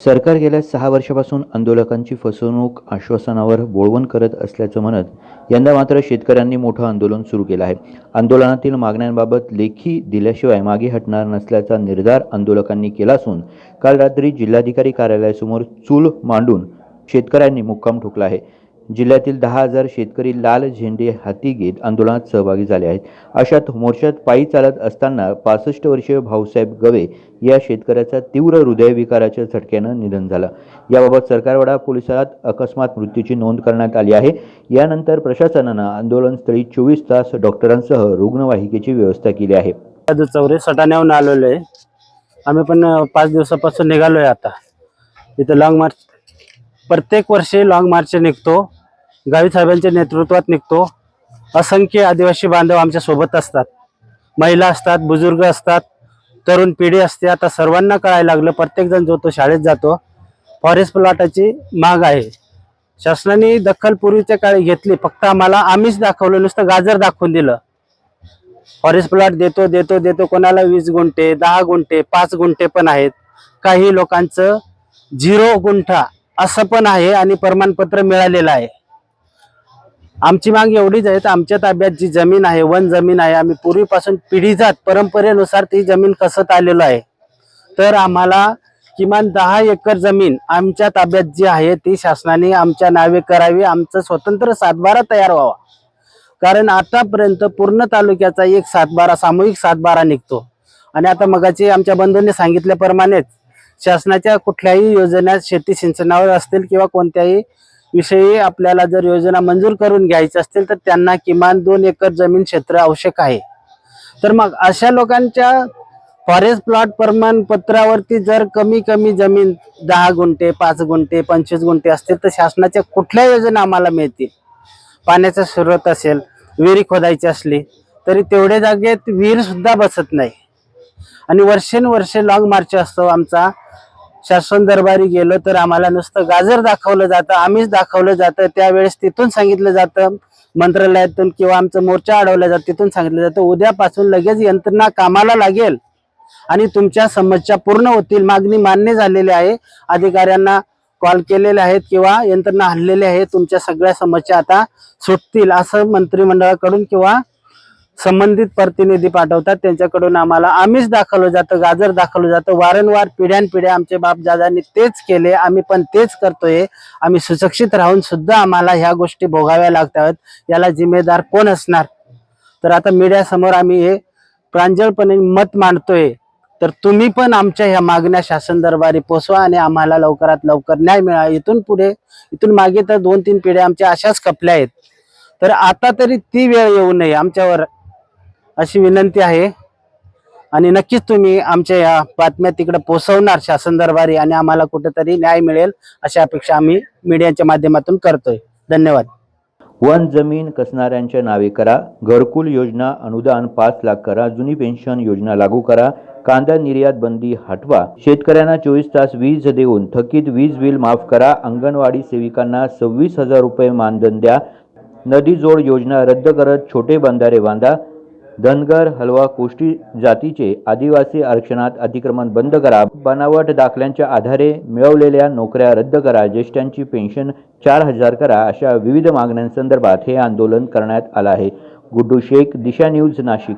सरकार गेल्या सहा वर्षापासून आंदोलकांची फसवणूक आश्वासनावर बोळवण करत असल्याचं म्हणत यंदा मात्र शेतकऱ्यांनी मोठं आंदोलन सुरू केलं आहे. आंदोलनातील मागण्यांबाबत लेखी दिल्याशिवाय मागे हटणार नसल्याचा निर्धार आंदोलकांनी केला असून काल रात्री जिल्हाधिकारी कार्यालयासमोर चूल मांडून शेतकऱ्यांनी मुक्काम ठोकला आहे. जिल्ह्यातील दहा हजार शेतकरी लाल झेंडे हाती घेत आंदोलनात सहभागी झाले आहेत. अशात मोर्चात पायी चालत असताना पासष्ट वर्षीय भाऊसाहेब गवे या शेतकऱ्याचा तीव्र हृदयविकाराच्या झटक्यानं निधन झालं. याबाबत सरकारवाडा पोलिसात अकस्मात मृत्यूची नोंद करण्यात आली आहे. यानंतर प्रशासनानं आंदोलनस्थळी चोवीस तास डॉक्टरांसह रुग्णवाहिकेची व्यवस्था केली आहे. राजू चौरे सटाण्याहून आलेलो आहे आम्ही पण पाच दिवसापासून निघालो आहे आता. इथं लॉंग मार्च प्रत्येक वर्षी लॉंग मार्च निघतो. गावी साहेबांच्या नेतृत्वात निघतो. असंख्य आदिवासी बांधव आमच्यासोबत असतात. महिला असतात बुजुर्ग असतात तरुण पिढी असते. आता सर्वांना कळायला लागलं प्रत्येकजण जो तो शाळेत जातो फॉरेस्ट प्लॉटाची माग आहे. शासनाने दखल पूर्वीच्या काळी घेतली फक्त आम्हाला आम्हीच दाखवलं नुसतं गाजर दाखवून दिलं. फॉरेस्ट प्लॉट देतो देतो देतो कोणाला वीस गुंठे दहा गुंठे पाच गुंठे पण आहेत. काही लोकांचं झिरो गुंठा असं पण आहे आणि प्रमाणपत्र मिळालेलं आहे. आमची माग एवढीच आहे तर आमच्या ताब्यात जी जमीन आहे वन जमीन आहे आम्ही पूर्वीपासून पिढीजात परंपरेनुसार ती जमीन कसत आलेलो आहे. तर आम्हाला किमान दहा एकर जमीन आमच्या ताब्यात जी आहे ती शासनाने आमच्या नावे करावी आमचं स्वतंत्र सातबारा तयार व्हावा. कारण आतापर्यंत पूर्ण तालुक्याचा एक सातबारा सामूहिक सातबारा निघतो. आणि आता मगाची आमच्या बंधूंनी सांगितल्याप्रमाणेच शासनाच्या कुठल्याही योजना शेती सिंचनावर असतील किंवा कोणत्याही विषयी आपल्याला जर योजना मंजूर करून घ्यायची असतील तर त्यांना किमान दोन एकर जमीन क्षेत्र आवश्यक आहे. तर मग अशा लोकांच्या फॉरेस्ट प्लॉट प्रमाणपत्रावरती जर कमी कमी जमीन दहा गुंठे पाच गुंठे पंचवीस गुंठे असतील तर शासनाच्या कुठल्या योजना आम्हाला मिळतील? पाण्याचा स्रोत असेल विहिरी खोदायची असली तरी तेवढ्या जागेत विहीर सुद्धा बसत नाही. आणि वर्षेनुवर्षे लॉंग मार्च असतो आमचा. शासन दरबारी गेलो तर आम्हाला नुसतं गाजर दाखवलं जातं आम्हीच दाखवलं जातं. त्यावेळेस तिथून सांगितलं जातं मंत्रालयातून किंवा आमचं मोर्चा अडवला जातं तिथून सांगितलं जातं उद्यापासून लगेच यंत्रणा कामाला लागेल. आणि तुमच्या समस्या पूर्ण होतील मागणी मान्य झालेली आहे. अधिकाऱ्यांना कॉल केलेले आहेत किंवा यंत्रणा हल्लेले आहेत तुमच्या सगळ्या समस्या आता सुटतील असं मंत्रिमंडळाकडून किंवा संबंधित प्रतिनिधी पाठवतात. त्यांच्याकडून आम्हाला आम्हीच दाखवलं जातं गाजर दाखवलं जातं. वारंवार पिढ्यानपिढ्या आमचे बापदादांनी तेच केले. आम्ही पण तेच करतोय. आम्ही सुशिक्षित राहून सुद्धा आम्हाला ह्या गोष्टी भोगाव्या लागतात. याला जिम्मेदार कोण असणार? तर आता मीडियासमोर आम्ही हे प्रांजळपणे मत मांडतोय. तर तुम्ही पण आमच्या ह्या मागण्या शासन दरबारी पोचवा आणि आम्हाला लवकरात लवकर न्याय मिळा. इथून पुढे इथून मागे तर दोन तीन पिढ्या आमच्या अशाच कपल्या आहेत. तर आता तरी ती वेळ येऊ नये आमच्यावर. अशी विनंती आहे. आणि नक्कीच तुम्ही आमच्या या बातम्या तिकडे पोहोचवणार शासन दरबारी आणि आम्हाला कुठेतरी न्याय मिळेल अशी अपेक्षा आम्ही मीडियाच्या माध्यमातून करतोय. धन्यवाद. वन जमीन कसणाऱ्यांच्या नावे करा. घरकुल योजना अनुदान पाच लाख करा. जुनी पेन्शन योजना लागू करा. कांदा निर्यात बंदी हटवा. शेतकऱ्यांना चोवीस तास वीज देऊन थकीत वीज बिल माफ करा. अंगणवाडी सेविकांना सव्वीस हजार रुपये मानधन द्या. नदी जोड योजना रद्द करत छोटे बंधारे बांधा. धनगर हलवा कोष्टी जातीचे आदिवासी आरक्षणात अतिक्रमण बंद करा. बनावट दाखल्यांच्या आधारे मिळवलेल्या नोकऱ्या रद्द करा. ज्येष्ठांची पेन्शन चार हजार करा अशा विविध मागण्यांसंदर्भात हे आंदोलन करण्यात आलं आहे. गुड्डू शेख दिशा न्यूज नाशिक.